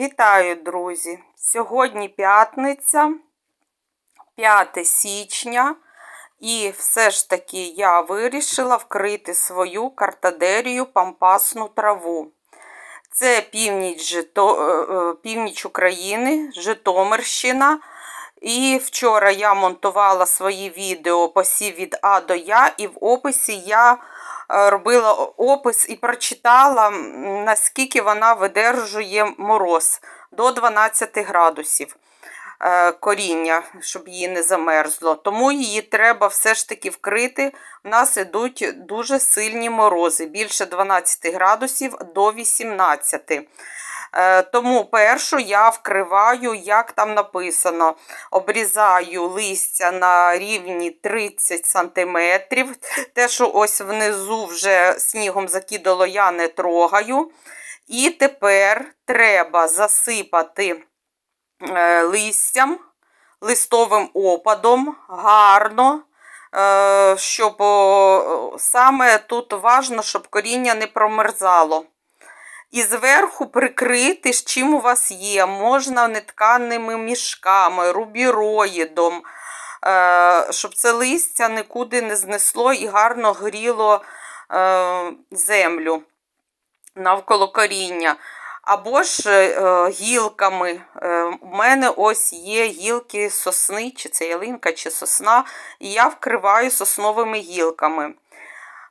Вітаю, друзі! Сьогодні п'ятниця, 5 січня, і все ж таки я вирішила вкрити свою картадерію пампасну траву. Це північ, Жито... е, е, північ України, Житомирщина. І вчора я монтувала свої відео посів від А до Я, і в описі я робила опис і прочитала, наскільки вона видержує мороз до 12 градусів е, коріння, щоб її не замерзло. Тому її треба все ж таки вкрити. У нас ідуть дуже сильні морози, більше 12 градусів до 18. Е, Тому першу я вкриваю, як там написано, обрізаю листя на рівні 30 см. Те, що ось внизу вже снігом закидало, я не трогаю. І тепер треба засипати е, листям, листовим опадом гарно. е, Щоб саме тут важно, щоб коріння не промерзало. І зверху прикрити, з чим у вас є. Можна нетканими мішками, рубіроїдом, е, щоб це листя нікуди не знесло і гарно гріло е, землю навколо коріння. Або ж е, гілками. Е, у мене ось є гілки сосни, чи це ялинка, чи сосна, і я вкриваю сосновими гілками.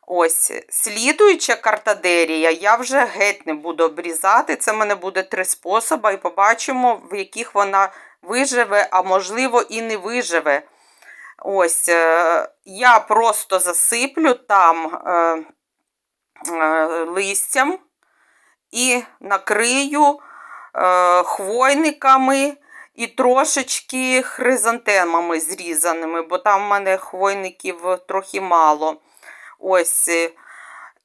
Ось, слідуюча картадерія, я вже геть не буду обрізати. Це в мене буде три способи, і побачимо, в яких вона виживе, а можливо, і не виживе. Ось, е, я просто засиплю там е, е, листям і накрию е, хвойниками і трошечки хризантемами зрізаними, бо там в мене хвойників трохи мало. Ось. е,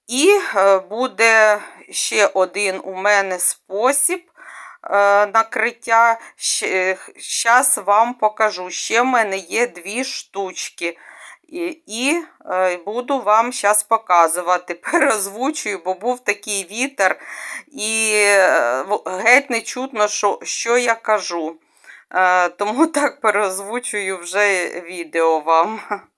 І е, буде ще один у мене спосіб е, накриття. Зараз вам покажу. Ще в мене є дві штучки. І, буду вам зараз показувати. Переозвучую, бо був такий вітер, і геть не чутно, що, що я кажу. Тому так переозвучую вже відео вам.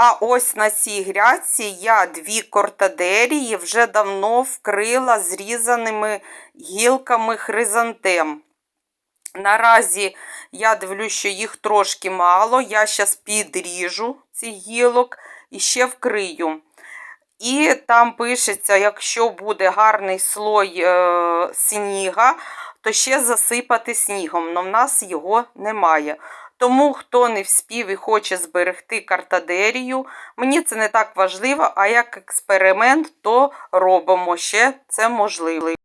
А ось на цій грядці я дві кортадерії вже давно вкрила зрізаними гілками хризантем. Наразі я дивлюсь, що їх трошки мало. Я зараз підріжу цих гілок і ще вкрию. І там пишеться, якщо буде гарний слой е, сніга, то ще засипати снігом, але в нас його немає. Тому, хто не вспів і хоче зберегти картадерію, мені це не так важливо, а як експеримент, то робимо ще це можливо.